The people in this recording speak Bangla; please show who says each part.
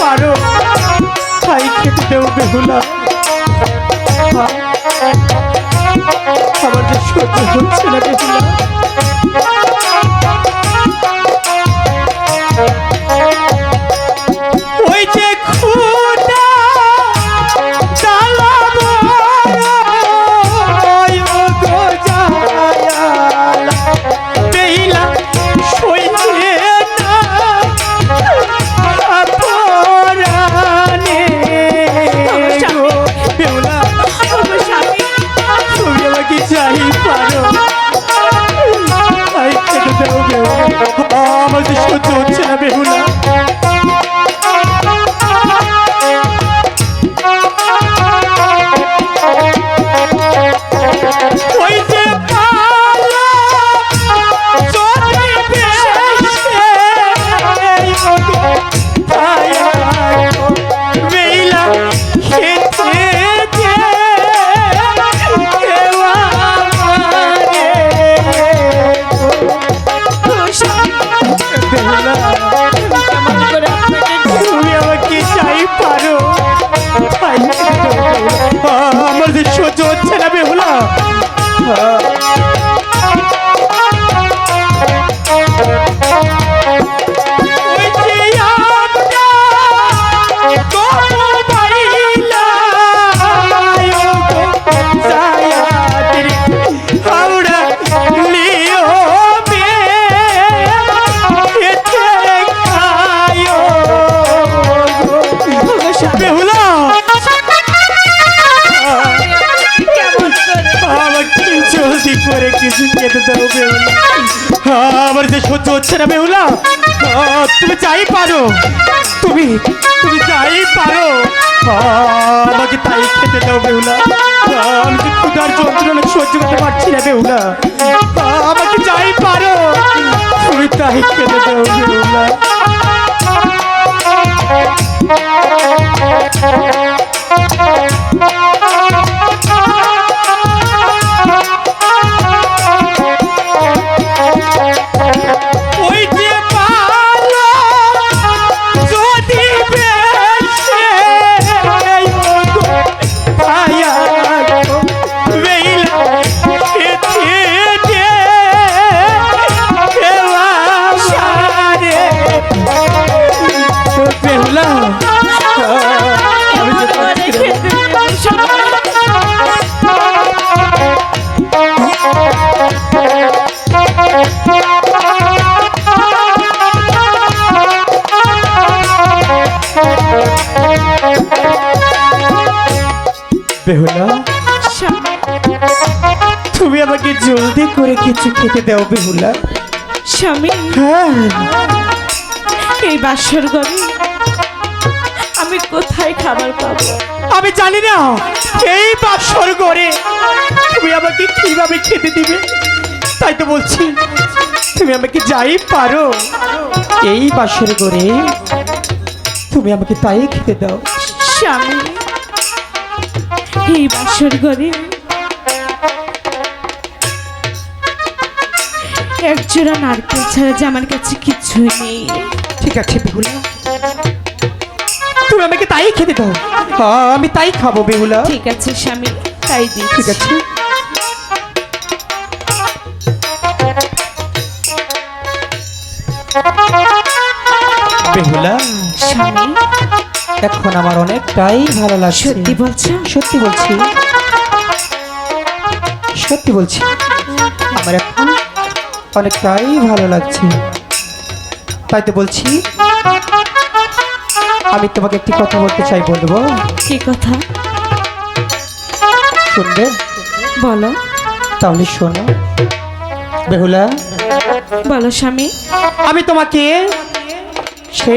Speaker 1: পারো। তাই খেতে দেও বেহুলা। আমার যে সহ্য হচ্ছে না বেহুলা আমার যে সহ্য হচ্ছে না বেহুলা। 가 করে কিছু খেতে দাও বেহুলা আমার যে সহ্য হচ্ছে না বেহুলা তুমি যাই পারো। তুমি তুমি যাই পারো। আমাকে তাই খেতে দাও বেহুলা আমি যে ক্ষুধার যন্ত্রণা সহ্য করতে পারছি না বেহুলা আমাকে যাই পারো। তুমি তাই খেতে দাও বেহুলা বেহুলা তুমি আমাকে জলদি করে কিছু খেতে দাও বেহুলা।
Speaker 2: স্বামী
Speaker 1: হ্যাঁ।
Speaker 2: এই বাসর ঘরে আমি কোথায় খাবার পাবো?
Speaker 1: আমি জানি না। এই বাসর করে তুমি আমাকে কীভাবে খেতে দিবে? তাই তো বলছি তুমি আমাকে যাই পারো। এই বাসর করে তুমি আমাকে তাই খেতে দাও।
Speaker 2: স্বামী এই বাসর ঘরে। একজোড়া নারকেল ছাড়া যে আমার কাছে কিছুই নেই।
Speaker 1: ঠিক আছে বেহুলা। তুমি আমাকে তাই খেতে দাও। হ্যাঁ আমি তাই খাব বেহুলা।
Speaker 2: ঠিক আছে স্বামী তাই
Speaker 1: দিই
Speaker 2: ঠিক
Speaker 1: আছে। বেহুলা।
Speaker 2: স্বামী
Speaker 1: এখন আমার অনেকটাই ভালো লাগছে।
Speaker 2: সত্যি বলছো?
Speaker 1: সত্যি বলছি। সত্যি বলছি। আমার এখন অনেকটাই ভালো লাগছে। তাই তো বলছি আমি তোমাকে একটি কথা বলতে চাই বলব।
Speaker 2: কি কথা?
Speaker 1: শুনবে?
Speaker 2: বলো।
Speaker 1: তাহলে শোনো। বেহুলা
Speaker 2: বলো স্বামী।
Speaker 1: আমি তোমাকে সেই